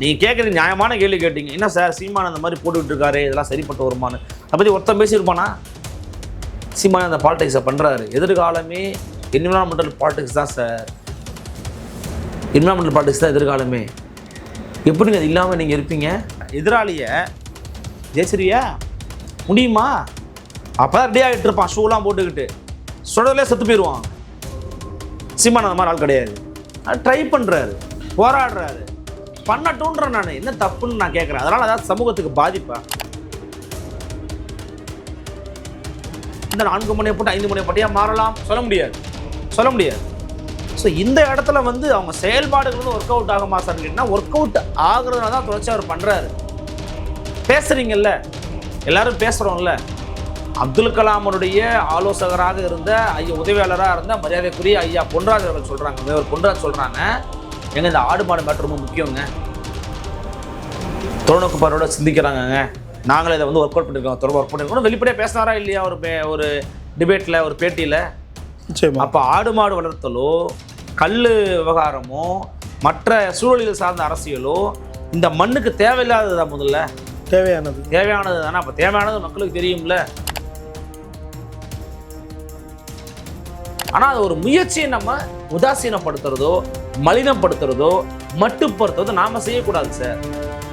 நீங்கள் கேட்குறது நியாயமான கேள்வி கேட்டீங்க. என்ன சார் சீமான அந்த மாதிரி போட்டுக்கிட்டு இருக்காரு இதெல்லாம் சரிப்பட்டு வருமானு அதை பற்றி ஒருத்தன் பேசியிருப்பானா? சீமான அந்த பாலிடிக்ஸை பண்ணுறாரு எதிர்காலமே என்விரான்மெண்டல் பாலிடிக்ஸ் தான் சார். என்விரான்மெண்டல் பாலிடிக்ஸ் தான் எதிர்காலமே. எப்படிங்க அது இல்லாமல் நீங்கள் இருப்பீங்க? எதிராளியை ஜெயஸ்ரீயா முடியுமா? அப்போ தான் ரெடி ஆகிட்டு இருப்பான் ஷூலாம் போட்டுக்கிட்டு. சுடலே செத்து போயிடுவான் சீமான அந்த மாதிரி ஆள் கிடையாது. ட்ரை பண்ணுறாரு போராடுறாரு. பண்ணட்டும்ன்ற நான். என்ன தப்புன்னு நான் கேட்குறேன் அதனால் அதாவது சமூகத்துக்கு பாதிப்பா? இந்த நான்கு மணியை போட்டு ஐந்து மணியை போட்டியா மாறலாம்? சொல்ல முடியாது. சொல்ல முடியாது. ஸோ இந்த இடத்துல வந்து அவங்க செயல்பாடுகள் வந்து ஒர்க் அவுட் ஆகுமா சார் கேட்டிங்கன்னா ஒர்க் அவுட் ஆகுறதுனால தான் தொடர்ச்சி அவர் பண்ணுறாரு பேசுகிறீங்கல்ல எல்லாரும் பேசுகிறோம்ல அப்துல் கலாமனுடைய ஆலோசகராக இருந்த ஐயா உதவியாளராக இருந்த மரியாதைக்குரிய ஐயா பொன்ராஜ் அவர்கள் சொல்கிறாங்க மேவர் பொன்ராஜ் சொல்கிறாங்க எங்க இந்த ஆடு மாடு மேட்ரு ரொம்ப முக்கியங்க. தொலைநோக்கு பார்வையோட சிந்திக்கிறாங்கங்க. நாங்களே இதை வந்து ஒர்க் அவுட் பண்ணியிருக்கோம் தொடர்பு ஒர்க் பண்ணியிருக்கோம் வெளிப்படையாக பேசினாரா இல்லையா ஒரு ஒரு டிபேட்டில் ஒரு பேட்டியில்? அப்போ ஆடு மாடு வளர்த்தலோ கல் விவகாரமோ மற்ற சூழலில் சார்ந்த அரசியலோ இந்த மண்ணுக்கு தேவையில்லாததா முதல்ல. தேவையானது. தேவையானது தானே? அப்போ தேவையானது மக்களுக்கு தெரியும்ல. ஆனால் அது ஒரு முயற்சியை நம்ம உதாசீனப்படுத்துறதோ மலினப்படுத்துறதோ மட்டுப்படுத்துறதோ நாம செய்யக்கூடாது சார்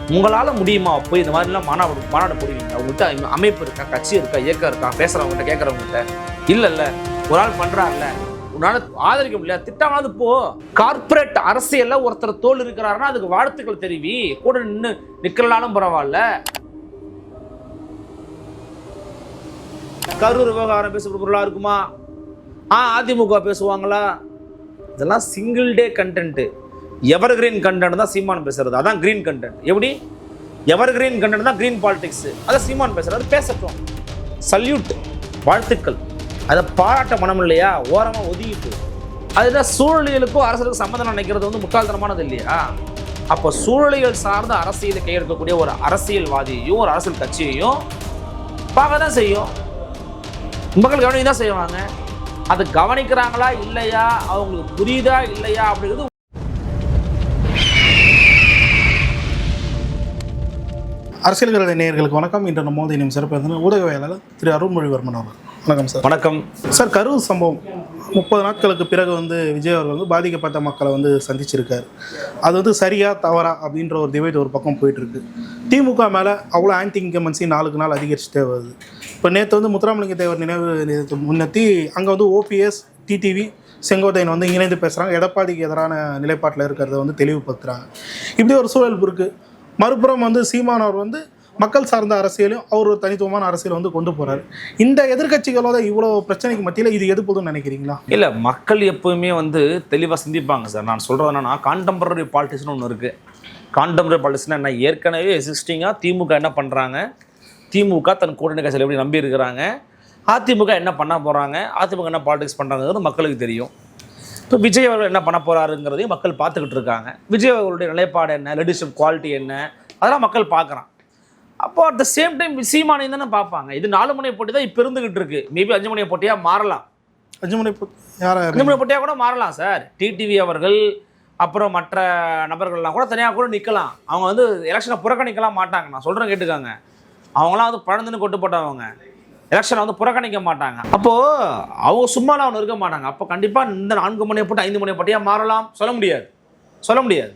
உங்களால் முடியுமா? போய் இந்த மாதிரிலாம் மாநாடு மாநாடு போடுவீங்க. அவங்கள்ட்ட அமைப்பு இருக்கா? கட்சி இருக்கா? இயக்கம் இருக்கா? பேசுகிறவங்ககிட்ட கேட்குறவங்ககிட்ட இல்லை இல்லை ஒரு ஆள் பண்ணுறாருல உன்னால ஆதரிக்க முடியல. திட்டமாவது போ. கார்ப்பரேட் அரசியல்ல ஒருத்தர் தோல் இருக்கிறாருன்னா அதுக்கு வாழ்த்துக்கள் தெரிவி. கூட நின்று நிற்கலனாலும் பரவாயில்ல. கரூர் விவகாரம் பேசுகிற பொருளாக இருக்குமா? ஆ அதிமுக பேசுவாங்களா? இதெல்லாம் single day content evergreen content தான் சீமான் பேசுறது. அதான் கிரீன் கண்டென்ட் எப்படி? எவர் கிரீன் கண்டென்ட் தான் கிரீன் பாலிடிக்ஸ் அதை சீமான் பேசுறாரு பேசட்டும். சல்யூட் வாழ்த்துக்கள். அதை பாராட்ட மனம் இல்லையா ஓரமாக ஒதுங்கிட்டு. அதுதான் சூழலியலுக்கும் அரசுக்கும் சம்மந்தம் நினைக்கிறது வந்து முட்டாள்தனமானது இல்லையா? அப்போ சூழலியல் சார்ந்த அரசியலை கையெடுக்கக்கூடிய ஒரு அரசியல்வாதியையும் ஒரு அரசியல் கட்சியையும் பார்க்க தான் செய்யும். மக்கள் கவனிக்க தான் செய்வாங்க. அது கவனிக்கிறாங்களா இல்லையா? அவங்களுக்கு புரியுதா இல்லையா அப்படிங்கிறது அரசியல் கருத நேயர்களுக்கு வணக்கம். இன்று நம்ம மோதி சிறப்பு ஊடகவியலாளர் திரு அருள்மொழிவர்மன் அவர்கள். வணக்கம் சார். வணக்கம். சார் கரூர் சம்பவம். முப்பது நாட்களுக்கு பிறகு வந்து விஜய் அவர்கள் வந்து பாதிக்கப்பட்ட மக்களை வந்து சந்திச்சிருக்கார். அது வந்து சரியா தவறா அப்படின்ற ஒரு டிபேட் ஒரு பக்கம் போயிட்டுருக்கு. திமுக மேலே அவ்வளோ ஆன்டி இன்கமன்சி நாளுக்கு நாள் அதிகரிச்சுட்டே வருது. இப்போ நேற்று வந்து முத்துராமலிங்க தேவர் நினைவு நிலையத்தை முன்னெத்தி அங்கே வந்து ஓபிஎஸ் டிடிவி செங்கோட்டையன் வந்து இணைந்து பேசுகிறாங்க எடப்பாடிக்கு எதிரான நிலைப்பாட்டில் இருக்கிறத வந்து தெளிவுபடுத்துகிறாங்க இப்படி ஒரு சூழல் இருக்குது மறுபுறம் வந்து சீமானவர் வந்து மக்கள் சார்ந்த அரசியலும் அவர் ஒரு தனித்துவமான அரசியலை வந்து கொண்டு போறாரு. இந்த எதிர்க்கட்சிகளோட இவ்வளோ பிரச்சனைக்கு மத்தியில் இது எது போதும்னு நினைக்கிறீங்களா? இல்லை மக்கள் எப்பவுமே வந்து தெளிவாக சிந்திப்பாங்க சார். நான் சொல்கிறது என்னன்னா கான்டெம்பரரி பாலிட்டிக்ஸ்னு ஒன்று இருக்குது கான்டெம்பரரி பாலிட்டிக்ஸ்னா என்ன? ஏற்கனவே எக்ஸிஸ்டிங்காக திமுக என்ன பண்ணுறாங்க திமுக தன் கூட்டணி கட்சியில் எப்படி நம்பி இருக்கிறாங்க? அதிமுக என்ன பண்ண போகிறாங்க அதிமுக என்ன பாலிடிக்ஸ் பண்ணுறாங்கிறது மக்களுக்கு தெரியும். இப்போ விஜய் அவர்கள் என்ன பண்ண போகிறாருங்கிறதையும் மக்கள் பார்த்துக்கிட்டு இருக்காங்க. விஜய் அவர்களுடைய நிலைப்பாடு என்ன? லீடர்ஷிப் குவாலிட்டி என்ன? அதெல்லாம் மக்கள் பார்க்குறான். அப்போ அட் த சேம் டைம் சீமானையும் தானே பார்ப்பாங்க. இது நாலு மணி போட்டி தான் இப்போ இருந்துகிட்டு இருக்கு. மேபி அஞ்சு மணி போட்டியாக மாறலாம். அஞ்சு மணி அஞ்சு மணி போட்டியாக கூட மாறலாம் சார். டிடிவி அவர்கள் அப்புறம் மற்ற நபர்கள்லாம் கூட தனியாக கூட நிற்கலாம் அவங்க வந்து எலெக்ஷனை புறக்கணிக்கலாம் மாட்டாங்க. நான் சொல்கிறேன் கேட்டுக்காங்க. அவங்களாம் வந்து பழந்துன்னு கொட்டு போட்டவங்க. எலெக்ஷனை வந்து புறக்கணிக்க மாட்டாங்க. அப்போது அவங்க சும்மாலாம் அவங்க இருக்க மாட்டாங்க. அப்போ கண்டிப்பாக இந்த நான்கு மணியை போட்டு ஐந்து மணியை போட்டியாக மாறலாம். சொல்ல முடியாது. சொல்ல முடியாது.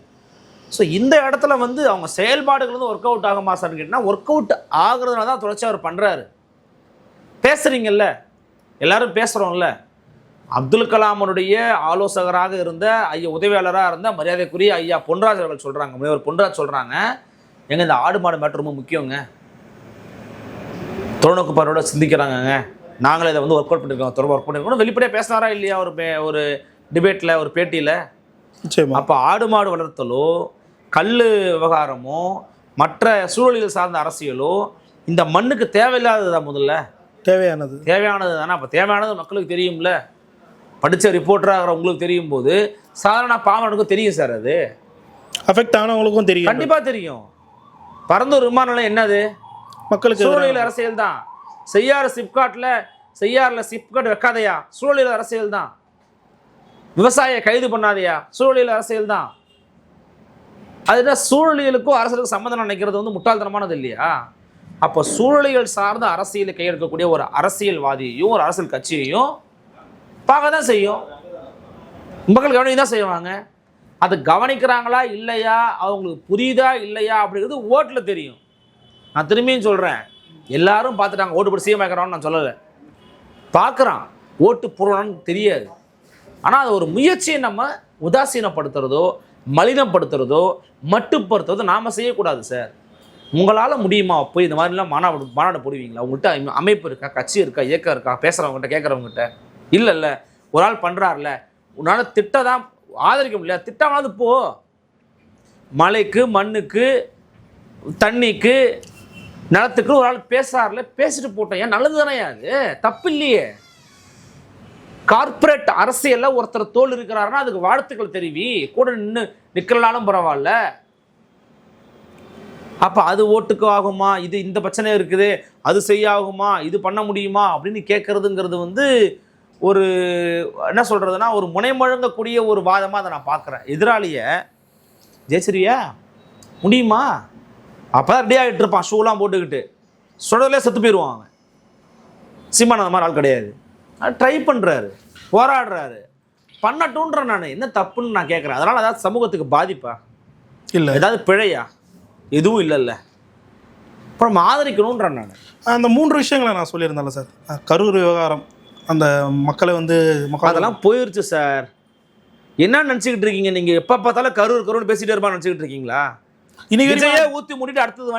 ஸோ இந்த இடத்துல வந்து அவங்க செயல்பாடுகள் வந்து ஒர்க் அவுட் ஆகுமா சார்னு கேட்டிங்கன்னா ஒர்க் அவுட் ஆகுறதுனால தான் தொடர்ச்சி அவர் பண்ணுறாரு பேசுகிறீங்கல்ல எல்லாரும் பேசுகிறோம்ல அப்துல் கலாமனுடைய ஆலோசகராக இருந்த ஐயா உதவியாளராக இருந்த மரியாதைக்குரிய ஐயா பொன்ராஜ் அவர்கள் சொல்கிறாங்க முனைவர் பொன்ராஜ் சொல்கிறாங்க எங்க இந்த ஆடு மாடு மேட்ரு ரொம்ப முக்கியங்க. தொலைநோக்கு பார்வையோட சிந்திக்கிறாங்கங்க. நாங்களே இதை வந்து ஒர்க் அவுட் பண்ணியிருக்கோம் தொடர்பு ஒர்க் பண்ணியிருக்கோம் வெளிப்படையாக பேசினாரா இல்லையா? ஒரு ஒரு டிபேட்டில் ஒரு பேட்டியில்? அப்போ ஆடு மாடு வளர்த்தலோ கல் விவகாரமோ மற்ற சூழலில் சார்ந்த அரசியலோ இந்த மண்ணுக்கு தேவையில்லாததா முதல்ல? தேவையானது. தேவையானது தானே அப்போ தேவையானது மக்களுக்கு தெரியும்ல. படித்த ரிப்போர்ட்டராகிற உங்களுக்கு தெரியும் போது சாதாரண பாமனுக்கும் தெரியும் சார் அது. அஃபெக்ட் ஆனவங்களுக்கும் தெரியும். கண்டிப்பாக தெரியும். பரந்தூர் விமான நிலையம் என்னது? மக்களுக்கு சூழலியல் அரசியல் தான். செய்யாறு சிப்காட்டில் செய்யாறில் சிப்காட் வைக்காதையா? சூழலியல் அரசியல் தான். விவசாயியை கைது பண்ணாதையா? சூழலியல் அரசியல் தான். அதுதான் சூழலியலுக்கும் அரசியலுக்கும் சம்மந்தம் நினைக்கிறது வந்து முட்டாள்தனமானது இல்லையா? அப்போ சூழலியல் சார்ந்த அரசியலை கையெடுக்கக்கூடிய ஒரு அரசியல்வாதியையும் ஒரு அரசியல் கட்சியையும் பார்க்க தான் செய்யும். மக்கள் கவனிக்க தான் செய்வாங்க. அது கவனிக்கிறாங்களா இல்லையா? அவங்களுக்கு புரியுதா இல்லையா? அப்படிங்கிறது ஓட்டில் தெரியும். நான் திரும்பியும் சொல்கிறேன் எல்லாரும் பார்த்துட்டாங்க. ஓட்டு போட்டு சீஎம் ஆகிறான்னு நான் சொல்லலை. பார்க்குறான். ஓட்டு போடுறான்னு தெரியாது. ஆனால் அது ஒரு முயற்சியை நம்ம உதாசீனப்படுத்துறதோ மலினப்படுத்துறதோ மட்டுப்படுத்துறதோ நாம் செய்யக்கூடாது சார் உங்களால் முடியுமா? போய் இந்த மாதிரிலாம் மாநாடு மாநாடு போடுவீங்களா? உங்கள்கிட்ட அமைப்பு இருக்கா? கட்சி இருக்கா? இயக்கம் இருக்கா? பேசுகிறவங்ககிட்ட கேட்குறவங்ககிட்ட. இல்லை இல்லை ஒரு ஆள் பண்ணுறாருல உன்னால் திட்ட தான் ஆதரிக்க முடியல. திட்டமானது போ. மலைக்கு மண்ணுக்கு தண்ணிக்கு நிலத்துக்கு ஒரு ஆள் பேசுறாருல பேசிட்டு போட்டோம் ஏன் நல்லது தானே அது? தப்பு இல்லையே. கார்ப்பரேட் அரசியல்ல ஒருத்தர் தோல் இருக்கிறாருன்னா அதுக்கு வாழ்த்துக்கள் தெரிவி. கூட நின்று நிற்கலனாலும் பரவாயில்ல. அப்ப அது ஓட்டுக்கு ஆகுமா? இது இந்த பிரச்சனை இருக்குது. அது செய்ய ஆகுமா இது பண்ண முடியுமா? அப்படின்னு கேட்கறதுங்கிறது வந்து ஒரு என்ன சொல்றதுன்னா ஒரு முனைமுழங்கக்கூடிய ஒரு வாதமா அதை நான் பார்க்குறேன். எதிராளிய ஜெயஸ்ரீயா முடியுமா? அப்பதான் ரெடி ஆகிட்டு இருப்பான். ஷூலாம் போட்டுக்கிட்டு. சுடலே செத்து போயிடுவான் அவன். சீமான் அந்த மாதிரி ஆள் கிடையாது. ட்ரை பண்ணுறாரு போராடுறாரு. பண்ணட்டுன்றேன் நான். என்ன தப்புன்னு நான் கேட்குறேன் அதனால் ஏதாவது சமூகத்துக்கு பாதிப்பா? இல்லை. ஏதாவது பிழையா? எதுவும் இல்லைல்ல. அப்புறம் ஆதரிக்கணுன்றேன் நான். அந்த மூன்று விஷயங்களை நான் சொல்லியிருந்தேன்ல சார். கரூர் விவகாரம் அந்த மக்களை வந்து அதெல்லாம் போயிருச்சு சார். என்ன நினச்சிக்கிட்டு இருக்கீங்க நீங்கள் எப்போ பார்த்தாலும் கரூர் கரூர் பேசிட்டே இருப்பான்னு நினச்சிக்கிட்டு இருக்கீங்களா? இன்னைக்கு விஜயே ஊற்றி மூடிட்டு அடுத்தது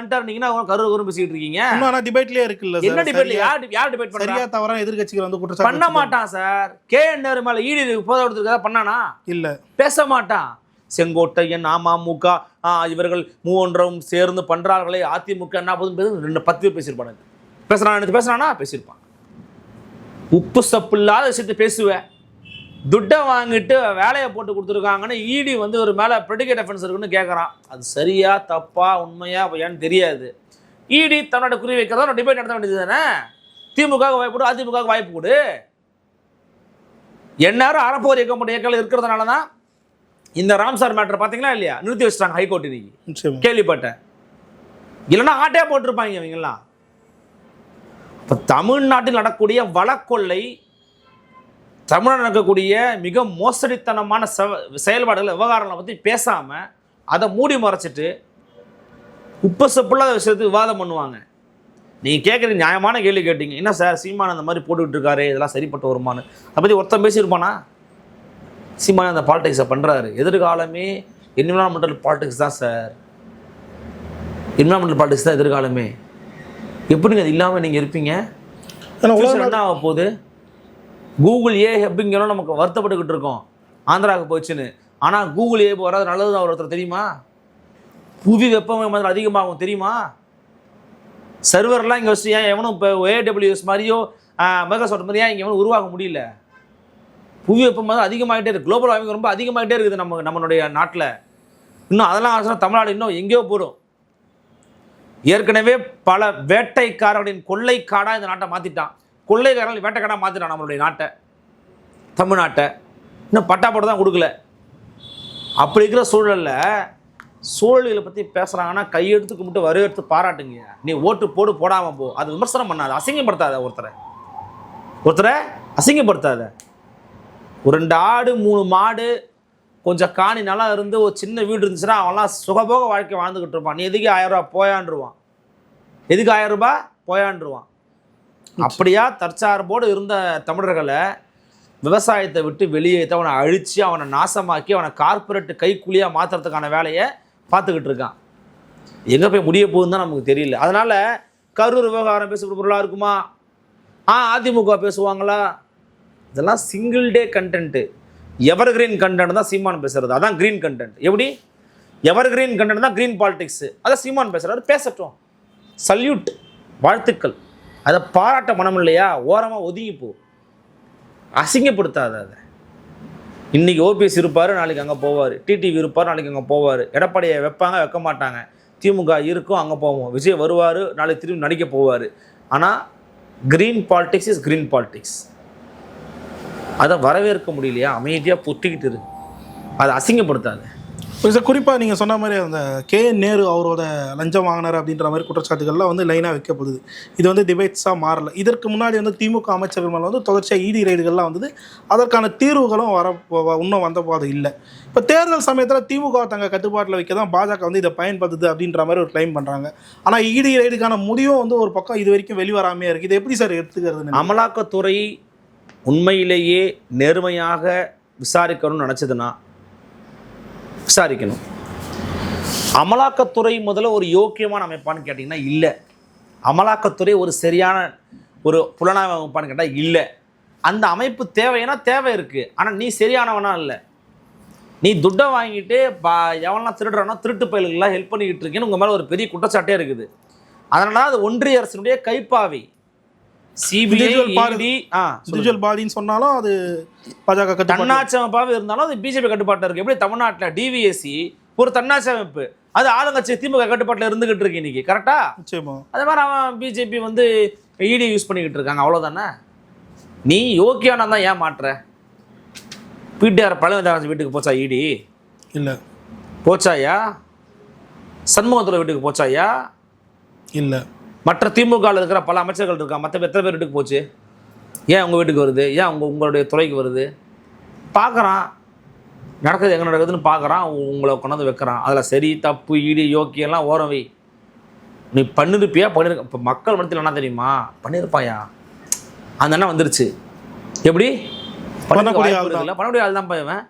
அவங்க கரூர் கரூர் பேசிக்கிட்டு இருக்கீங்க. இன்னும் ஆனால் டிபேட்லேயே இருக்குல்ல என்ன டிபேட்ல? யார் யார் டிபேட் சரியா தவறா எதிர்கட்சிகள் வந்து பண்ண மாட்டான் சார். கே என் மேலே ஈடி போதை கொடுத்துருக்கா பண்ணானா? இல்ல. பேச மாட்டான். செங்கோட்டையன் அமமுக இவர்கள் மூவொன்றும் சேர்ந்து பண்றார்களே. அதிமுக என்ன போதும் ரெண்டு பத்து பேர் பேசியிருப்பானுங்க. பேசுறான் பேசுறானா? பேசியிருப்பான். உப்பு சப்பு இல்லாத விஷயத்தை பேசுவேன். துட்டை வாங்கிட்டு வேலையை போட்டு கொடுத்துருக்காங்கன்னு ஈடி வந்து ஒரு மேலே ப்ரெடிகேட் அஃபென்ஸ் இருக்குன்னு கேட்குறான் அது சரியா தப்பா உண்மையா பொய்யான்னு தெரியாது. ஈடி தன்னோட குறி வைக்கிறதா டிபேட் நடத்த வேண்டியது தானே? திமுக வாய்ப்பு கொடு அதிமுக வாய்ப்பு கொடு. எந்நேரம் அறப்போர் இயக்க முடிய இயக்கம் இருக்கிறதுனால தான் இந்த ராம்சார் மேட்டர் பார்த்தீங்களா இல்லையா? நிறுத்தி வச்சிட்டாங்க ஹைகோர்ட் இன்னைக்கு. கேள்விப்பட்டேன். இல்லைன்னா ஆட்டையா போட்டிருப்பாங்க இவங்கெல்லாம். இப்போ தமிழ்நாட்டில் நடக்கக்கூடிய வழக்கொள்ளை தமிழ்நாட்டில் நடக்கக்கூடிய மிக மோசடித்தனமான செயல்பாடுகள் விவகாரங்களை பற்றி பேசாமல் அதை மூடி மறைச்சிட்டு உப்பு சப்புள்ளாத விஷயத்துக்கு விவாதம் பண்ணுவாங்க. நீங்கள் கேட்குற நியாயமான கேள்வி கேட்டீங்க. என்ன சார் சீமான் அந்த மாதிரி போட்டுக்கிட்டு இருக்காரு இதெல்லாம் சரிப்பட்டு வருமானு அதை பற்றி ஒருத்தன் பேசியிருப்பானா? சீமான் அந்த பாலிடிக்ஸை பண்ணுறாரு எதிர்காலமே என்விரான்மெண்டல் பாலிடிக்ஸ் தான் சார். என்விரான்மெண்டல் பாலிடிக்ஸ் தான் எதிர்காலமே. எப்படிங்க அது இல்லாமல் நீங்கள் இருப்பீங்க? என்ன ஆக போகுது? கூகுள் ஏ ஹெப்பிங்கெல்லாம் நமக்கு வருத்தப்பட்டுக்கிட்டு இருக்கோம். ஆந்திராவுக்கு போச்சுன்னு. ஆனால் கூகுள் ஏ வராது நல்லது தான் ஒருத்தர் தெரியுமா? புவி வெப்பம் அதிகமாகும் தெரியுமா? சர்வர்லாம் இங்கே வச்சு ஏன் எவனும் இப்போ ஏடபிள்யூஎஸ் மாதிரியோ மைக்ரோசாஃப்ட் மாதிரியா இங்கே எவனும் உருவாக்க முடியல? புவி வெப்பம் அதிகமாகிட்டே இருக்கு. குளோபல் வார்மிங் ரொம்ப அதிகமாகிட்டே இருக்குது நம்ம நம்மளுடைய நாட்டில். இன்னும் அதெல்லாம் ஆச்சுன்னா தமிழ்நாடு இன்னும் எங்கேயோ போடும் ஏற்கனவே பல வேட்டைக்காரர்களின் கொள்ளைக்காடாக இந்த நாட்டை மாற்றிட்டான் கொள்ளைக்காரர்கள் வேட்டைக்காடாக மாற்றினான் நம்மளுடைய நாட்டை. தமிழ்நாட்டை. இன்னும் பட்டா போட தான் கொடுக்கல. அப்படி இருக்கிற சூழலில் சூழல்களை பற்றி பேசுகிறாங்கன்னா கையெடுத்து கும்பிட்டு வரவேற்று பாராட்டுங்க. நீ ஓட்டு போடு போடாமல் போ. அது விமர்சனம் பண்ணாத அசிங்கப்படுத்தாத ஒருத்தரை. ஒருத்தரை அசிங்கப்படுத்தாத. ஒரு ரெண்டு ஆடு மூணு மாடு கொஞ்சம் காணி நல்லா இருந்து ஒரு சின்ன வீடு இருந்துச்சுன்னா அவன்லாம் சுகபோக வாழ்க்கை வாழ்ந்துக்கிட்டு இருப்பான். நீ எதுக்கு ஆயிரம் ரூபா போயான்ருவான். எதுக்கு ஆயிரம் ரூபாய்? போயான்ருவான். அப்படியா தற்சார்போடு இருந்த தமிழர்களை விவசாயத்தை விட்டு வெளியேற்ற அவனை அழித்து அவனை நாசமாக்கி அவனை கார்பரேட் கைக்கூலியாக மாற்றுறதுக்கான வேலையை பார்த்துக்கிட்டு இருக்கான். எங்கே போய் முடிய போகுதுன்னு தான் நமக்கு தெரியல. அதனால் கரூர் விவகாரம் பேசுகிற பொருளாக இருக்குமா? ஆ அதிமுக பேசுவாங்களா? இதெல்லாம் single day content evergreen content தான் சீமான் பேசுகிறது அதான் க்ரீன் கண்டென்ட் எப்படி? எவர் கிரீன் கண்டென்ட் தான் க்ரீன் பாலிடிக்ஸு அதான் சீமான் பேசுகிறாரு பேசட்டும். சல்யூட் வாழ்த்துக்கள். அதை பாராட்ட மனம் இல்லையா ஓரமாக ஒதுங்கி போ. அசிங்கப்படுத்தாத அதை. இன்றைக்கி ஓபிஎஸ் இருப்பார் நாளைக்கு அங்கே போவார். டிடிவி இருப்பார் நாளைக்கு அங்கே போவார். எடப்பாடியை வைப்பாங்க வைக்க மாட்டாங்க. திமுக இருக்கும் அங்கே போவோம். விஜய் வருவார் நாளைக்கு திரும்பி நடிக்க போவார். ஆனால் green politics is green politics அதை வரவேற்க முடியலையா? அமைதியாக புத்திக்கிட்டு இரு. அதை அசிங்கப்படுத்தாத. சார் குறிப்பாக நீங்கள் சொன்ன மாதிரி அந்த கே நேரு அவரோட லஞ்சம் வாங்கினார் அப்படின்ற மாதிரி குற்றச்சாட்டுகள்லாம் வந்து லைனாக வைக்கப்படுது. இது வந்து டிபேட்ஸாக மாறல. இதற்கு முன்னாடி வந்து திமுக அமைச்சர்கள் மேலே வந்து தொடர்ச்சியாக இடி ரைடுகள்லாம் வந்தது. அதற்கான தீர்வுகளும் வர வ- இன்னும் வந்த போது இல்லை. இப்போ தேர்தல் சமயத்தில் திமுக தங்க கட்டுப்பாட்டில் வைக்க தான் பாஜக வந்து இதை பயன்படுத்துது அப்படின்ற மாதிரி ஒரு கிளைம் பண்ணுறாங்க ஆனால் இடி ரைடுக்கான முடிவும் வந்து ஒரு பக்கம் இது வரைக்கும் வெளிவராமே இருக்குது இதை எப்படி சார் எடுத்துக்கிறது அமலாக்கத்துறை உண்மையிலேயே நேர்மையாக விசாரிக்கணும்னு நினச்சதுன்னா விசாரிக்கணும். அமலாக்கத்துறை முதல்ல ஒரு யோக்கியமான அமைப்பான்னு கேட்டிங்கன்னா இல்லை. அமலாக்கத்துறை ஒரு சரியான ஒரு புலனாய்வு அமைப்பான்னு கேட்டால் இல்லை. அந்த அமைப்பு தேவைன்னா தேவை இருக்குது ஆனால் நீ சரியானவனா இல்லை. நீ துட்டை வாங்கிட்டு பா எவனா திருடுறானோ திருட்டு பயில்கள்லாம் ஹெல்ப் பண்ணிக்கிட்டு இருக்கேன்னு உங்கள் மேலே ஒரு பெரிய குற்றச்சாட்டே இருக்குது. அதனால தான் அது ஒன்றிய அரசினுடைய கைப்பாவி. இண்டிவிஜுவல் பாடின்னு சொன்னாலும் அது பாஜக தன்னாட்சி இருந்தாலும் அது பிஜேபி கட்டுப்பாட்டில் இருக்கு. எப்படி தமிழ்நாட்டில் டிவிஎஸ்சி ஒரு தன்னாட்சி அமைப்பு அது ஆளுங்கட்சி திமுக கட்டுப்பாட்டில் இருந்துகிட்டு இருக்கு இன்னைக்கு. கரெக்டா நிச்சயமா. அதே மாதிரி அவன் பிஜேபி வந்து இடி யூஸ் பண்ணிக்கிட்டு இருக்காங்க. அவ்வளோதானே நீ யோக்கியானா தான் ஏன் மாட்டுற பிடிஆர் பழனிதாராஜ் வீட்டுக்கு போச்சா இடி இல்லை. போச்சாயா? சண்முகத்துறை வீட்டுக்கு போச்சாயா? இல்லை. மற்ற திமுகவில் இருக்கிற பல அமைச்சர்கள் இருக்கா? மற்ற எத்தனை பேர் வீட்டுக்கு போச்சு? ஏன் உங்கள் வீட்டுக்கு வருது? ஏன் உங்கள் உங்களுடைய துறைக்கு வருது? பார்க்குறான் நடக்குது எங்கே நடக்குதுன்னு பார்க்குறான் உங்களை கொண்டாந்து வைக்கிறான். அதில் சரி தப்பு ஈடு யோக்கியெல்லாம் ஓரம் வை. நீ பண்ணிருப்பியா பண்ணிருக்க. இப்போ மக்கள் மனத்தில் என்ன தெரியுமா? பண்ணியிருப்பாயா அந்த எண்ணம் வந்துருச்சு. எப்படி? பண்ணக்கூடிய பண்ணக்கூடிய ஆள் தான் பையன்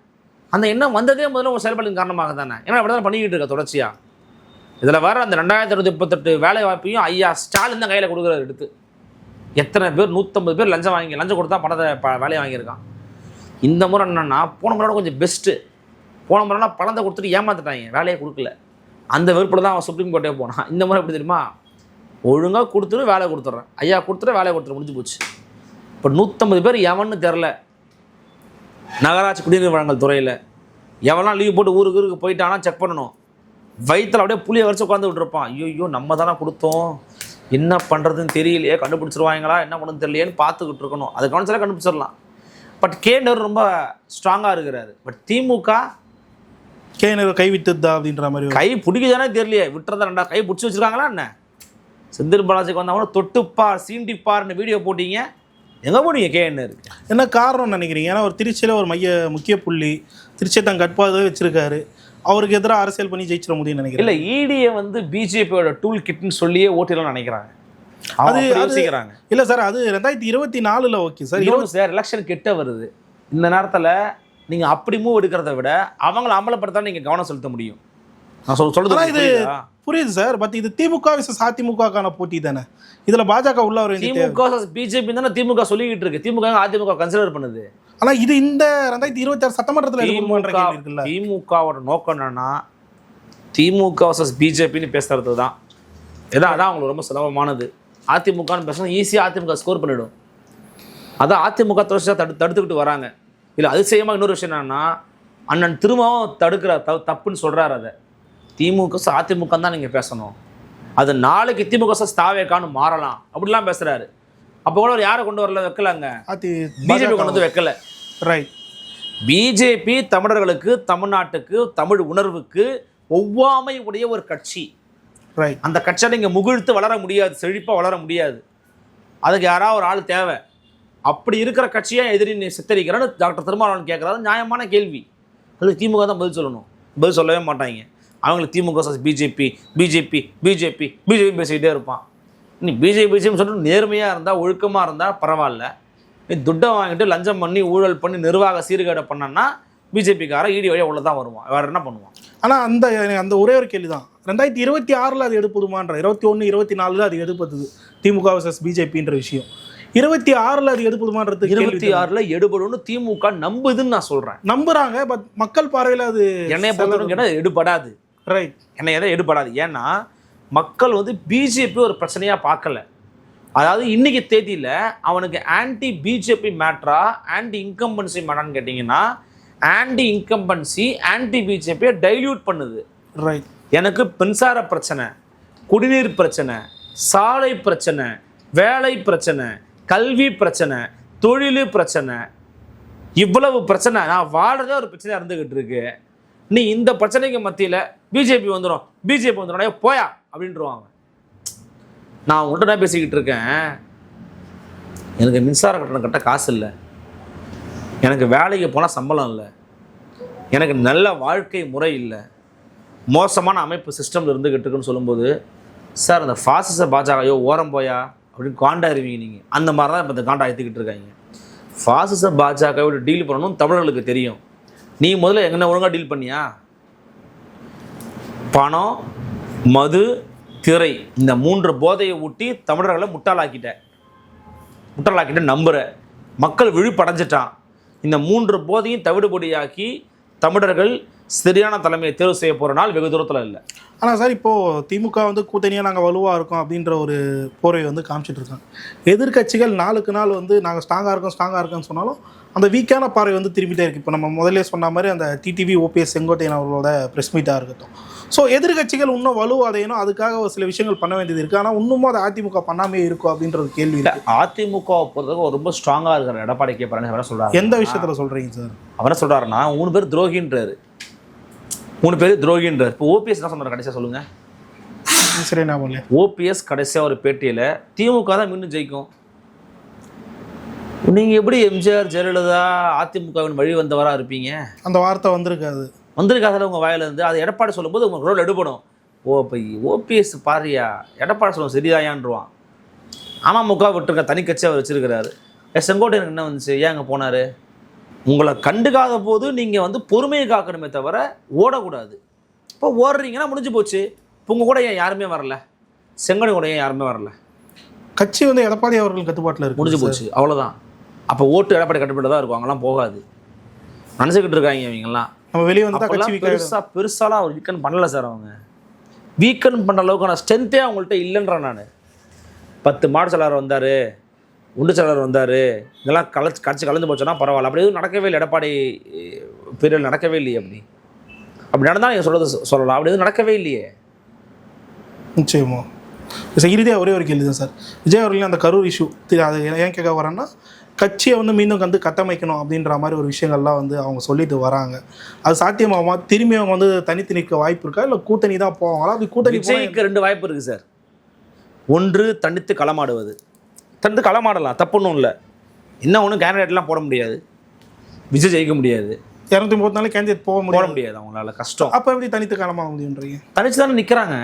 அந்த எண்ணம் வந்ததே முதல்ல ஒரு செயல்பாட்டின் காரணமாக தானே ஏன்னா அப்படி தான் பண்ணிக்கிட்டு இருக்க தொடர்ச்சியாக இதில் வர அந்த ரெண்டாயிரத்தி இருபத்தி முப்பத்தெட்டு வேலை வாய்ப்பையும் ஐயா ஸ்டாலின் தான் கையில் கொடுக்குறாரு எடுத்து. எத்தனை பேர் நூற்றம்பது பேர் லஞ்சம் வாங்கி லஞ்சம் கொடுத்தா பணத்தை ப வேலையை வாங்கியிருக்கான். இந்த முறை என்னென்னா போன முறை கொஞ்சம் பெஸ்ட்டு போன முறைலாம் பணத்தை கொடுத்துட்டு ஏமாத்துட்டாங்க வேலையை கொடுக்கல. அந்த வெறுப்பில் தான் அவன் சுப்ரீம் கோர்ட்டே போனான். இந்த முறை எப்படி தெரியுமா? ஒழுங்காக கொடுத்துட்டு வேலை கொடுத்துட்றேன். ஐயா கொடுத்துட்டு வேலையை கொடுத்துட்டு முடிஞ்சு போச்சு. இப்போ நூற்றம்பது பேர் எவன்னு தெரில நகராட்சி குடிநீர் வழங்கல் துறையில். எவனா லீவ் போட்டு ஊருக்கு ஊருக்கு போயிட்டானா செக் பண்ணணும். வயித்துல அப்படியே புளியை வரைச்சு உட்காந்து விட்டுருப்பான். ஐயோ நம்ம தானே கொடுத்தோம். என்ன பண்ணுறதுன்னு தெரியலையே கண்டுபிடிச்சிருவாங்களா என்ன பண்ணுறது தெரியலையேன்னு பார்த்துக்கிட்டு இருக்கணும். அது கவனிச்சாலே கண்டுபிடிச்சிடலாம். பட் கேண்டர் ரொம்ப ஸ்ட்ராங்காக இருக்கிறாரு. பட் திமுக கே நேரு கைவிட்டுதா அப்படின்ற மாதிரி கை பிடிக்குதானே தெரியலையே. விட்டுறதா ரெண்டா கை பிடிச்சி வச்சிருக்காங்களா என்ன? செந்தில் பாலாஜிக்கு வந்தவங்க தொட்டுப்பார் சீண்டிப்பார்னு வீடியோ போட்டீங்க. எங்கே போனீங்க கேஎன்ஆர் என்ன காரணம்னு நினைக்கிறீங்க? ஏன்னா ஒரு திருச்சியில் ஒரு மைய முக்கிய புள்ளி திருச்சியை தன் கட்பாகவே வச்சிருக்காரு. அவருக்கு எதிராக அரசியல் பண்ணி ஜெயிச்சிட முடியும்னு நினைக்கிறேன். இல்லை இடியை வந்து பிஜேபியோட டூல் கிட்னு சொல்லியே ஓட்டிலாம் நினைக்கிறாங்க. அது- யோசிக்கிறாங்க. இல்லை சார் அது ரெண்டாயிரத்தி இருபத்தி நாலில் ஓகே சார். இன்னொன்று சார் எலெக்ஷன் கிட்ட வருது. இந்த நேரத்தில் நீங்கள் அப்படி மூவ் எடுக்கிறத விட அவங்கள அமலப்படுத்த நீங்கள் கவனம் செலுத்த முடியும். நான் சொல் சொல்றது இது- புரியுதா? சார் பட் இது திமுக விசஸ் அதிமுகக்கான போட்டி தானே. இதில் பாஜக உள்ள தேவை. திமுக பிஜேபி தானே திமுக சொல்லிக்கிட்டு இருக்கு. திமுக அதிமுக கன்சிடர் பண்ணுது. ஆனால் இது இந்த ரெண்டாயிரத்தி இருபத்தி ஆறு சட்டமன்றத்தில் திமுக திமுகவோட நோக்கம் என்னன்னா திமுக வர்சஸ் பிஜேபின்னு பேசுறது தான் இதான் அதான் அவங்களுக்கு ரொம்ப சுலபமானது அதிமுகன்னு பேசணும் ஈஸியாக அதிமுக ஸ்கோர் பண்ணிடும். அதான் அதிமுக தொடர்ச்சியாக தடு தடுத்துக்கிட்டு வராங்க. இல்லை அதிசயமாக இன்னொரு விஷயம் என்னன்னா அண்ணன் திரும்பவும் தடுக்கிற த தப்புன்னு சொல்கிறாரு அதை. திமுக அதிமுக தான் நீங்கள் பேசணும். அது நாளைக்கு திமுக தாவேக்கான்னு மாறலாம். அப்படிலாம் பேசுகிறாரு அப்போ கூட அவர் யாரை கொண்டு வரல வைக்கலாங்க பிஜேபி கொண்டு வந்து வைக்கல. ரைட் பிஜேபி தமிழர்களுக்கு தமிழ்நாட்டுக்கு தமிழ் உணர்வுக்கு ஒவ்வாமை உடைய ஒரு கட்சி. ரைட் அந்த கட்சியை நீங்கள் முகிழ்த்து வளர முடியாது செழிப்பாக வளர முடியாது. அதுக்கு யாராவது ஒரு ஆள் தேவை. அப்படி இருக்கிற கட்சியை எதிரி சித்தரிக்கிறேன்னு டாக்டர் திருமாவளவன் கேட்குறாரு. நியாயமான கேள்வி. அதுக்கு திமுக தான் பதில் சொல்லணும். பதில் சொல்லவே மாட்டாங்க. அவங்களுக்கு திமுக பிஜேபி பிஜேபி பிஜேபி பிஜேபி பேசிக்கிட்டே இருப்பான். நீ பிஜேபி பிஜேபி சொல்லிட்டு நேர்மையாக இருந்தால் ஒழுக்கமாக இருந்தால் பரவாயில்ல. நீ துட்டை வாங்கிட்டு லஞ்சம் பண்ணி ஊழல் பண்ணி நிர்வாக சீர்கேடை பண்ணனா பிஜேபிக்காரன் ஈடி வழியாக உள்ள தான் வருவான். வேறு என்ன பண்ணுவான்? ஆனால் அந்த அந்த ஒரே ஒரு கேள்வி தான் ரெண்டாயிரத்தி இருபத்தி ஆறில் அது எடுப்பதுமான்ற இருபத்தி ஒன்று இருபத்தி நாலில் அது எடுப்பது திமுக வர்சஸ் பிஜேபின்ற விஷயம். இருபத்தி ஆறில் அது எடுப்பதுமான்றது இருபத்தி ஆறில் எடுபடும்னு திமுக நம்புதுன்னு நான் சொல்கிறேன் நம்புறாங்க பட் மக்கள் பார்வையில் அது என்னைய பொறுத்தவரைக்கும் எடுபடாது. ரைட் என்னை எதை எடுபடாது? ஏன்னா மக்கள் வந்து பிஜேபி ஒரு பிரச்சனையாக பார்க்கல. அதாவது இன்னைக்கு தேதியில் அவனுக்கு ஆன்டி பிஜேபி மேட்ரா ஆன்டி இன்கம்பன்சி மேட்டான்னு கேட்டிங்கன்னா ஆன்டி இன்கம்பன்சி ஆன்டி பிஜேபியை டைல்யூட் பண்ணுது. ரைட் எனக்கு மின்சார பிரச்சனை குடிநீர் பிரச்சனை சாலை பிரச்சனை வேலை பிரச்சனை கல்வி பிரச்சனை தொழில் பிரச்சனை இவ்வளவு பிரச்சனை. நான் வாழ்றதே ஒரு பிரச்சனையாக இருந்துகிட்டு இருக்கு. நீ இந்த பிரச்சனைக்கு மத்தியில் பிஜேபி வந்துடும் பிஜேபி வந்துடும் போயா அப்படின்றவாங்க. நான் உங்கள்கிட்ட தான் பேசிக்கிட்டு இருக்கேன். எனக்கு மின்சார கட்டணம் கட்ட காசு இல்லை. எனக்கு வேலைக்கு போனால் சம்பளம் இல்லை. எனக்கு நல்ல வாழ்க்கை முறை இல்லை. மோசமான அமைப்பு சிஸ்டமில் இருந்துக்கிட்டு இருக்குன்னு சொல்லும்போது சார் அந்த ஃபாசிச பாஜகயோ ஓரம் போயா? அப்படின்னு காண்டா அறிவீங்க நீங்கள் அந்த மாதிரி தான் இப்போ இந்த காண்டா எடுத்துக்கிட்டு இருக்காங்க. ஃபாசிச பாஜகவோட டீல் பண்ணணும் தமிழர்களுக்கு தெரியும். நீ முதல்ல எங்கன்னா ஒழுங்காக டீல் பண்ணியா? பணம் மது திரை இந்த மூன்று போதையை ஊட்டி தமிழர்களை முட்டாளாக்கிட்ட முட்டாளாக்கிட்ட நம்புகிற மக்கள் விழிப்படைஞ்சிட்டான். இந்த மூன்று போதையும் தவிடுபடியாக்கி தமிழர்கள் சரியான தலைமையை தேர்வு செய்ய போகிற நாள் வெகு தூரத்தில் இல்லை. ஆனால் சார் இப்போது திமுக வந்து கூட்டணியாக நாங்கள் வலுவாக இருக்கோம் அப்படின்ற ஒரு போரை வந்து காமிச்சிட்டு இருக்காங்க. எதிர்க்கட்சிகள் நாளுக்கு நாள் வந்து நாங்கள் ஸ்ட்ராங்காக இருக்கோம் ஸ்ட்ராங்காக இருக்கோம்னு சொன்னாலும் அந்த வீக்கான பார்வை வந்து திரும்பிட்டே இருக்குது இப்போ நம்ம முதல்ல சொன்ன மாதிரி அந்த டிடிவி ஓபிஎஸ் செங்கோட்டையன் அவர்களோட ப்ரெஸ் மீட்டாக இருக்கட்டும். ஸோ எதிர்க்கட்சிகள் இன்னும் வலுவாதையணும் அதுக்காக ஒரு சில விஷயங்கள் பண்ண வேண்டியது இருக்குது ஆனால் இன்னமும் அதை அதிமுக பண்ணாமே இருக்கும் அப்படின்ற ஒரு கேள்வி இருக்கு. அதிமுகவை பொறுத்தவரைக்கும் ரொம்ப ஸ்ட்ராங்காக இருக்கிற எடப்பாடி கே பழனிசாமி சொல்கிறாரு எந்த விஷயத்தில் சொல்கிறீங்க சார்? அவர் சொல்கிறாருன்னா மூணு பேர் துரோகின்றாரு. மூணு பேர் துரோகின்றார். இப்போ ஓபிஎஸ் என்ன சொன்னார் கடைசியாக சொல்லுங்கள் சரி நான் இல்லையா ஓபிஎஸ் கடைசியாக ஒரு பேட்டியில் திமுக தான் மீண்டும் ஜெயிக்கும். நீங்கள் எப்படி எம்ஜிஆர் ஜெயலலிதா அதிமுகவின் வழி வந்தவராக இருப்பீங்க? அந்த வார்த்தை வந்திருக்காது வந்திருக்காதுல உங்கள் வாயில இருந்து. அது எடப்பாடி சொல்லும்போது உங்கள் ரோல் எடுபடும். ஓ இப்போ ஓபிஎஸ் பாரியா? எடப்பாடி சொல்லுவோம் சரிதாயான்றுவான். அமமுக விட்டுருக்க தனி கட்சி அவர் வச்சிருக்கிறாரு. ஏ செங்கோட்டையனுக்கு என்ன வந்துச்சு? ஏன் அங்கே போனார்? உங்களை கண்டுக்காத போது நீங்கள் வந்து பொறுமையை காக்கணுமே தவிர ஓடக்கூடாது. இப்போ ஓடுறீங்கன்னா முடிஞ்சு போச்சு. இப்போ உங்கள் கூட ஏன் யாருமே வரல? செங்கோடை கூட ஏன் யாருமே வரல? கட்சி வந்து எடப்பாடி அவர்கள் கட்டுப்பாட்டில் இருக்கு முடிஞ்சு போச்சு. அவ்வளோதான் அப்போ ஓட்டு எடப்பாடி கட்டுப்பட்டு தான் இருக்கும். அவங்களாம் போகாது. நினச்சிக்கிட்டு இருக்காங்க இவங்கெல்லாம். நம்ம வெளியே வந்து கட்சி அப்போல்லாம் வீக்காக பெருசா பெருசாலாம் அவர் வீக்கன் பண்ணல சார் அவங்க. வீக்கன் பண்ணுற அளவுக்கான ஸ்ட்ரென்த்தே அவங்கள்ட்ட இல்லைன்றேன் நான். பத்து மாடு வந்தார். உண்டு செயலாளர் வந்தார். இதெல்லாம் கலைச்சு கட்சி கலந்து போச்சோன்னா பரவாயில்ல. அப்படி எதுவும் நடக்கவே இல்லை. எடப்பாடி பீரியட் நடக்கவே இல்லையே அப்படி. அப்படி நடந்தால் நீங்கள் சொல்கிறது சொல்லலாம். அப்படி எதுவும் நடக்கவே இல்லையே. நிச்சயமா. சார் இறுதியாக ஒரே ஒரு கேள்வி தான் சார். விஜய் அவர்கள் அந்த கரூர் இஷ்யூ அது ஏன் கேட்க வரேன்னா கட்சியை வந்து மீண்டும் வந்து கட்டமைக்கணும் அப்படின்ற மாதிரி ஒரு விஷயங்கள்லாம் வந்து அவங்க சொல்லிட்டு வராங்க. அது சாத்தியமாகுமா? திரும்பி அவங்க வந்து தனித்து நிற்க வாய்ப்பு இருக்கா? இல்லை கூட்டணி தான் போவாங்களா? அப்படி கூட்டணி ரெண்டு வாய்ப்பு இருக்குது சார். ஒன்று தனித்து களமாடுவது. தனித்து களமாடலாம். தப்பு ஒன்றும் இல்லை இன்னும் ஒன்றும் கேண்டிடேட்லாம் போட முடியாது. விஜய் ஜெயிக்க முடியாது. இரநூத்தி முப்பத்தி நாலு கேண்டிடேட் போக போட முடியாது. அவங்களால. கஷ்டம். அப்போ எப்படி தனித்து காலமாக முடியுன்றீங்க? தனிச்சு தானே நிற்கிறாங்க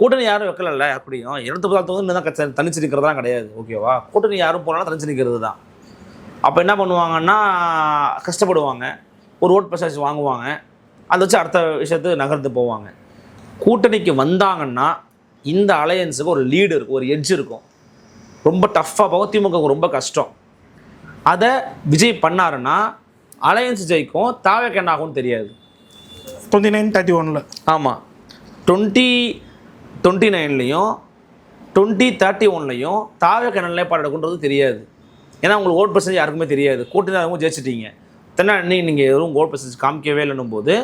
கூட்டணி யாரும் வைக்கலல்ல அப்படியும் இருநூத்தி பத்தாயிரத்து தான் தனிச்சு நிற்கிறதா கிடையாது. ஓகேவா கூட்டணி யாரும் போனாலும் தனிச்சு நிற்கிறது தான் அப்போ என்ன பண்ணுவாங்கன்னா கஷ்டப்படுவாங்க. ஒரு ஓட் பர்சன்டேஜ் வாங்குவாங்க. அதை வச்சு அடுத்த விஷயத்துக்கு நகர்ந்து போவாங்க. கூட்டணிக்கு வந்தாங்கன்னா இந்த அலையன்ஸுக்கு ஒரு லீடு இருக்கும் ஒரு எட்ஜ் இருக்கும். ரொம்ப டஃப்பாக போகும். திமுக ரொம்ப கஷ்டம். அதை விஜய் பண்ணாருன்னா அலையன்ஸ் ஜெயிக்கும் தாவேக்கு என்ன ஆகும்னு தெரியாது. டுவெண்ட்டி நைன் தேர்ட்டி ஒனில் ஆமாம் டுவெண்ட்டி டுவெண்ட்டி நைன்லேயும் டுவெண்ட்டி தேர்ட்டி ஒன்லையும் தாவக நிலைப்பாடு எடுக்குன்றது தெரியாது. ஏன்னா உங்களுக்கு ஓட் பர்சன்டேஜ் யாருக்குமே தெரியாது. கூட்டணி அவங்க ஜெயிச்சிட்டீங்க. தென்னா இன்னைக்கு நீங்கள் எதுவும் ஓட் பர்சன்டேஜ் காமிக்கவே இல்லைன்னும் போது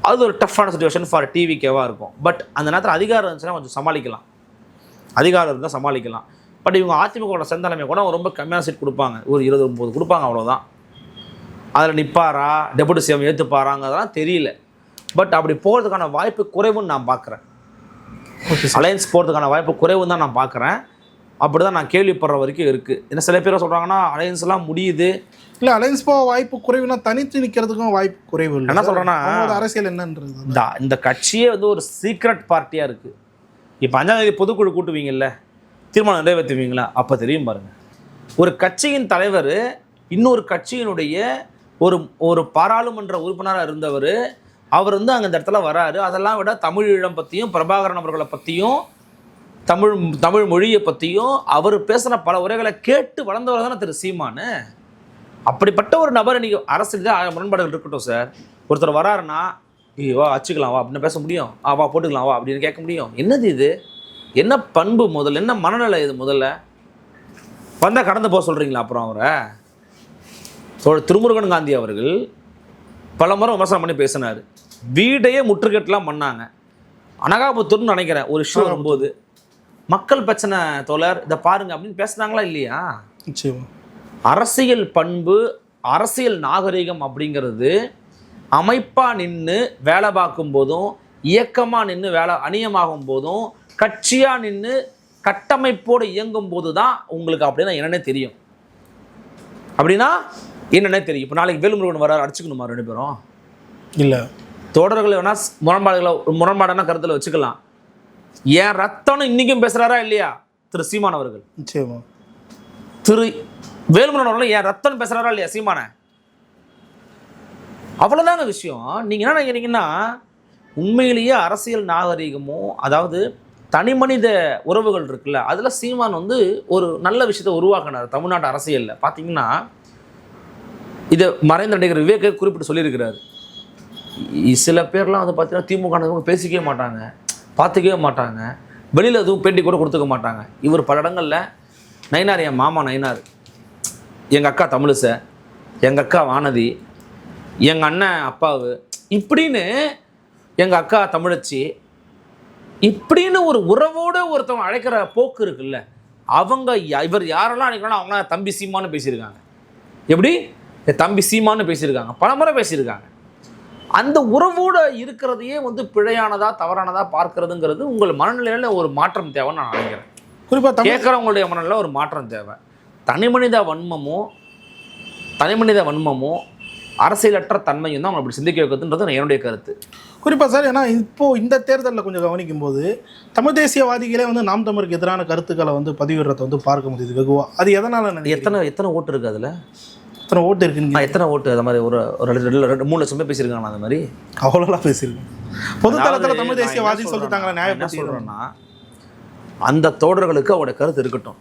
அது ஒரு டஃப்பான சுச்சுவேஷன் ஃபார் டிவிக்கேவாக இருக்கும். பட் அந்த நேரத்தில் அதிகாரம் இருந்துச்சுன்னா கொஞ்சம் சமாளிக்கலாம். அதிகாரம் இருந்தால் சமாளிக்கலாம். பட் இவங்க அதிமுகவோட செந்தலைமை கூட ரொம்ப கம்மியான சீட் கொடுப்பாங்க. ஒரு இருபது முப்பது கொடுப்பாங்க அவ்வளோதான் அதில் நிற்பாரா டெபுட்டி சிஎம் ஏற்றுப்பாராங்கிறதெல்லாம் தெரியல. பட் அப்படி போகிறதுக்கான வாய்ப்பு குறைவுன்னு நான் பார்க்குறேன். அலையன்ஸ் போகிறதுக்கான வாய்ப்பு குறைவுன்னு தான் நான் பார்க்குறேன். அப்படி தான் நான் கேள்விப்படுற வரைக்கும் இருக்குது என்ன சில பேர் சொல்கிறாங்கன்னா அலையன்ஸ்லாம் முடியுது. இல்லை அலைன்ஸ் போக வாய்ப்பு குறைவுனா தனித்து நிற்கிறதுக்கும் வாய்ப்பு குறைவு இல்லை என்ன அவங்களோட அரசியல் என்னன்றது இந்த இந்த கட்சியே வந்து ஒரு சீக்ரெட் பார்ட்டியாக இருக்குது இப்போ அஞ்சாந்தேதி பொதுக்குழு கூட்டுவீங்கல்ல. தீர்மானம் நிறைவேற்றுவீங்களா? அப்போ தெரியும் பாருங்கள் ஒரு கட்சியின் தலைவர் இன்னொரு கட்சியினுடைய ஒரு ஒரு பாராளுமன்ற உறுப்பினராக இருந்தவர் அவர் வந்து அங்கே இந்த இடத்துல வராரு. அதெல்லாம் விட தமிழீழம் பற்றியும் பிரபாகரன் அவர்களை பற்றியும் தமிழ் தமிழ் மொழியை பற்றியும் அவர் பேசுகிற பல உரைகளை கேட்டு வளர்ந்தவர் தானே திரு சீமானு? அப்படிப்பட்ட ஒரு நபர் இன்றைக்கி அரசியல் தான் முரண்பாடுகள் இருக்கட்டும் சார். ஒருத்தர் வராருன்னா ஐயோ வா அச்சுக்கலாம் வா அப்படின்னு பேச முடியும். ஆ வா போட்டுக்கலாம் வா அப்படின்னு கேட்க முடியும். என்னது இது? என்ன பண்பு முதல்ல? என்ன மனநிலை இது முதல்ல? வந்தால் கடந்து போக சொல்கிறீங்களா அப்புறம் அவரை? தோழர் திருமுருகன் காந்தி அவர்கள் பல முறை விமர்சனம் பண்ணி பேசினார். வீடையே முற்றுகட்டெலாம் பண்ணாங்க. அனகாபுத்தூர்னு நினைக்கிறேன் ஒரு இஷ்யூ வரும்போது. மக்கள் பிரச்சனை தோழர் இதை பாருங்க அப்படின்னு பேசுனாங்களா இல்லையா? நிச்சயமா. அரசியல் பண்பு அரசியல் நாகரிகம் அப்படிங்கிறது அமைப்பாக நின்று வேலை பார்க்கும் போதும் இயக்கமாக நின்று வேலை அணியமாகும் போதும் கட்சியாக நின்று கட்டமைப்போடு இயங்கும் போது தான் உங்களுக்கு அப்படின்னா என்னன்னே தெரியும். அப்படின்னா என்னன்னே தெரியும். இப்போ நாளைக்கு வேலுமுருகன் வர அடிச்சுக்கணுமா ரெண்டு பேரும்? இல்லை. தோடர்கள் வேணா முரண்பாடுகளை முரண்பாடான கருத்தில் வச்சுக்கலாம். என் ரத்தம்னு இன்னைக்கும் பேசுறாரா இல்லையா? திரு சீமான் அவர்கள். நிச்சயமா. திரு வேலுமணன் அவர்கள் என் ரத்தம் பேசுறாரா இல்லையா சீமான? அவ்வளோதாங்க விஷயம். நீங்கள் என்ன நினைக்கிறீங்கன்னா உண்மையிலேயே அரசியல் நாகரிகமோ அதாவது தனிமனித உறவுகள் இருக்குல்ல அதில் சீமான் வந்து ஒரு நல்ல விஷயத்தை உருவாக்கினார் தமிழ்நாட்டு அரசியலில். பார்த்தீங்கன்னா இதை மறைந்த நடிகர் விவேக்கை குறிப்பிட்டு சொல்லியிருக்கிறார். சில பேர்லாம் வந்து பார்த்தீங்கன்னா திமுக பேசிக்கவே மாட்டாங்க பார்த்துக்கவே மாட்டாங்க வெளியில் எதுவும் பேட்டி கூட கொடுத்துக்க மாட்டாங்க. இவர் பல இடங்களில் நயினார் என் மாமா நயினார் எங்கள் அக்கா தமிழிசை எங்கள் அக்கா வானதி எங்கள் அண்ணன் அப்பாவு இப்படின்னு எங்கள் அக்கா தமிழச்சி இப்படின்னு ஒரு உறவோடு ஒருத்தவங்க அழைக்கிற போக்கு இருக்குல்ல அவங்க இவர் யாரெல்லாம் அழைக்கிறானோ அவங்களாம் தம்பி சீமான்னு பேசியிருக்காங்க. எப்படி? தம்பி சீமான்னு பேசியிருக்காங்க பலமுறை பேசியிருக்காங்க. அந்த உறவோடு இருக்கிறதையே வந்து பிழையானதா தவறானதா பார்க்கறதுங்கிறது உங்கள் மனநிலையில ஒரு மாற்றம் தேவைன்னு நான் நினைக்கிறேன். குறிப்பாக கேட்குறவங்களுடைய மனநிலையில் ஒரு மாற்றம் தேவை. தனிமனித வன்மமோ தனிமனித வன்மமோ அரசியலற்ற தன்மையும் தான் அவங்க அப்படி சிந்திக்க வைக்கிறதுன்றது என்னுடைய கருத்து. குறிப்பாக சார் ஏன்னா இப்போ இந்த தேர்தலில் கொஞ்சம் கவனிக்கும் போது தமிழ் தேசியவாதிகளே வந்து நாம் தமிழுக்கு எதிரான கருத்துக்களை வந்து பதிவிடுறதை வந்து பார்க்க முடியுது வெகுவா. அது எதனால? எத்தனை எத்தனை ஓட்டு இருக்கு அதில்? எத்தனை ஓட்டு இருக்குன்னு எத்தனை ஓட்டு? அது மாதிரி ஒரு ஒரு ரெண்டு- ரெண்டு மூணு லட்சம் பேர் பேசியிருக்காங்க அந்த மாதிரி? அவ்வளோலாம் பேசியிருக்கேன் பொது தளத்தில் தமிழ் நான் தேசியவாதி என்ன சொல்லிட்டாங்களே சொல்றேன்னா, என்ன சொல்றேன்னா அந்த தோழர்களுக்கு அவருடைய கருத்து இருக்கட்டும்.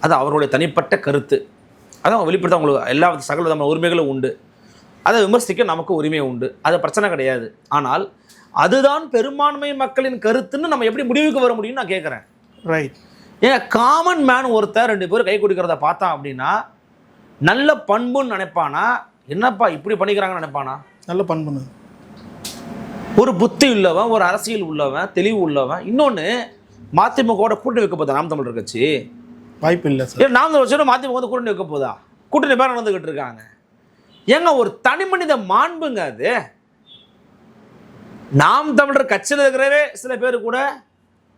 அது அவருடைய தனிப்பட்ட கருத்து. அதை அவங்க வெளிப்படுத்த அவங்களுக்கு எல்லா சகல விதமான உரிமைகளும் உண்டு. அதை விமர்சிக்க நமக்கு உரிமை உண்டு. அது பிரச்சனை கிடையாது. ஆனால் அதுதான் பெரும்பான்மை மக்களின் கருத்துன்னு நம்ம எப்படி முடிவுக்கு வர முடியும்னு நான் கேட்குறேன். ரைட் ஏன் காமன் மேன் ஒருத்தர் ரெண்டு பேரும் கை கொடுக்கறத பார்த்தான் அப்படின்னா நல்ல பண்புன்னு நினைப்பானா? என்னப்பா இப்படி பண்ணிக்கிறாங்கன்னு நினைப்பானா? நல்ல பண்புன்னு. ஒரு புத்தி உள்ளவன் ஒரு அரசியல் உள்ளவன் தெளிவு உள்ளவன் இன்னொன்று மதிமுகவோட கூட்டணி வைக்க போதா நாம் தமிழர் கட்சி? வாய்ப்பு இல்லை நாம் தமிழர் கட்சியோட மதிமுக வந்து கூட்டணி வைக்க போதா? கூட்டணி பேர் நடந்துகிட்டு இருக்காங்க? ஏங்க ஒரு தனி மனித மாண்புங்க அது. நாம் தமிழர் கட்சியில் இருக்கிறவே சில பேர் கூட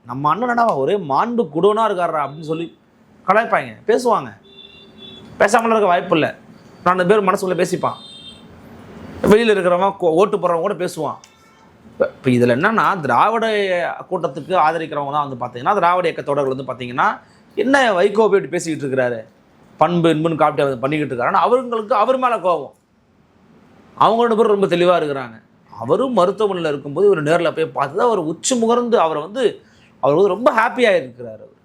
நம்ம அண்ணனடா ஒரே மாண்பு குடோனா இருக்காரா அப்படின்னு சொல்லி கலாய்ப்பாங்க பேசுவாங்க. பேசாமல் இருக்க வாய்ப்பு இல்லை. நாலு பேர் மனசுக்குள்ளே பேசிப்பான். வெளியில் இருக்கிறவன் கோ- ஓட்டு போடுறவங்க கூட பேசுவான். இப்போ இதில் என்னன்னா திராவிட கூட்டத்துக்கு ஆதரிக்கிறவங்க தான் வந்து பார்த்தீங்கன்னா திராவிட இயக்க தொடர்கள் வந்து பார்த்தீங்கன்னா என்ன வைகோ போயிட்டு பேசிக்கிட்டு இருக்கிறாரு? பண்பு இன்புன்னு காப்பிட்டு அவர் பண்ணிக்கிட்டு இருக்காருன்னா அவங்களுக்கு அவர் மேலே கோபம். அவங்க ரெண்டு பேரும் ரொம்ப தெளிவாக இருக்கிறாங்க. அவரும் மருத்துவமனையில் இருக்கும்போது இவர் நேரில் போய் பார்த்து தான் அவர் உச்சி முகர்ந்து அவரை வந்து அவர் வந்து ரொம்ப ஹாப்பியாக இருக்கிறார் அவர்.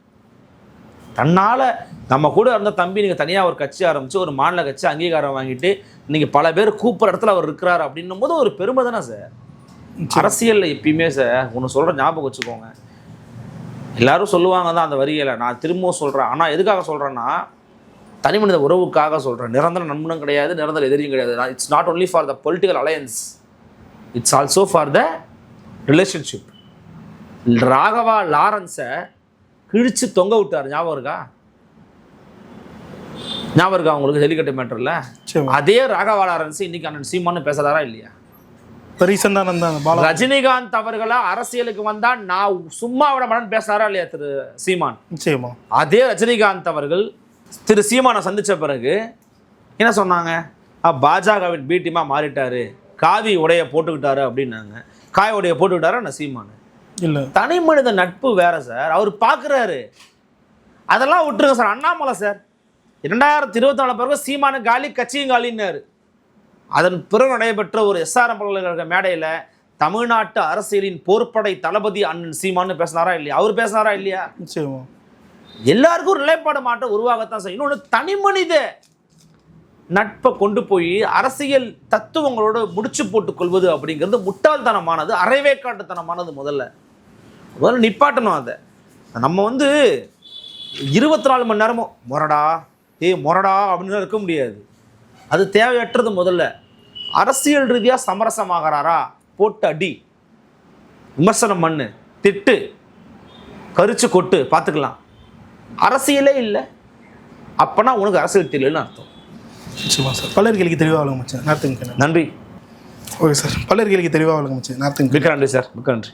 தன்னால் நம்ம கூட இருந்த தம்பி நீங்கள் தனியாக ஒரு கட்சி ஆரம்பித்து ஒரு மாநில கட்சி அங்கீகாரம் வாங்கிட்டு நீங்கள் பல பேர் கூப்பிட்ற இடத்துல அவர் இருக்கிறார் அப்படின்னும் போது ஒரு பெருமை தானே சார் அரசியலில் எப்பயுமே சார் ஒன்று சொல்கிற ஞாபகம் வச்சுக்கோங்க. எல்லாரும் சொல்லுவாங்க தான் அந்த வரிகளை நான் திரும்பவும் சொல்கிறேன் ஆனால் எதுக்காக சொல்கிறேன்னா தனி மனித உறவுக்காக சொல்கிறேன் நிரந்தர நண்பனும் கிடையாது நிரந்தர எதிரியும் கிடையாது. It's not only for the political alliance it's also for the relationship Raghava லாரன்ஸை கிழிச்சு தொங்க விட்டார். ஞாபகம் இருக்கா? ஞாபகம் இருக்கா உங்களுக்கு? ஜல்லிக்கட்டு மேட்டரில்? அதே ராகவா லாரன்ஸ் இன்னைக்கு அண்ணன் சீமான்னு பேசுறாரா இல்லையா? ரஜினிகாந்த் அவர்களா அரசியலுக்கு வந்தா நான் சும்மா விட மாட்டேன்னு பேசுறாரா இல்லையா திரு சீமான்? அதே ரஜினிகாந்த் அவர்கள் திரு சீமானை சந்திச்ச பிறகு என்ன சொன்னாங்க? "ஆ, பாஜகவின் பி டீமா மாறிட்டாரு. காவி உடைய போட்டுக்கிட்டாரு அப்படின்னாங்க. காய் உடைய போட்டுக்கிட்டாரா? நான் சீமானு? இல்லை. தனி மனித நட்பு வேற சார். அவர் பார்க்குறாரு அதெல்லாம் விட்டுருங்க சார். அண்ணாமலை சார். இரண்டாயிரத்தி இருபத்தி நாலு பிறகு சீமான காலி கட்சியும் காலின்னாரு. அதன் பிறகு நடைபெற்ற ஒரு எஸ்ஆர்எம் பல்கலைக்கழக மேடையில் தமிழ்நாட்டு அரசியலின் போர்ப்படை தளபதி அண்ணன் சீமான்னு பேசினாரா இல்லையா? அவர் பேசினாரா இல்லையா? நிச்சயமா. எல்லாருக்கும் ஒரு நிலைப்பாடு மாற்றம் உருவாகத்தான் செய்யும். இன்னொன்று தனி மனித நட்பை கொண்டு போய் அரசியல் தத்துவங்களோடு முடிச்சு போட்டுக் கொள்வது அப்படிங்கிறது முட்டாள்தனமானது அரைவேக்காட்டுத்தனமானது முதல்ல. முதல்ல நிப்பாட்டணும் அதை. நம்ம வந்து இருபத்தி நாலு மணி நேரமும் மொரடா ஏய் மொரடா அப்படின்னு இருக்க முடியாது. அது தேவையற்றது முதல்ல. அரசியல் ரீதியாக சமரசமாகறாரா? போட்டு அடி. விமர்சனம் பண்ணு. திட்டு. கரிச்சு கொட்டு. பார்த்துக்கலாம். அரசியலே இல்லை. அப்பனா உனக்கு அரசியல் தெரியலன்னு அர்த்தம். நிச்சயமா சார். பலர் கேள்விக்கு தெளிவாக மச்சான். நேரத்துக்கு நன்றி. Okay sir. பல்லர் கேள்விக்கு தெளிவாக நார்த்துங்க மிக்க நன்றி சார். மிக்க நன்றி.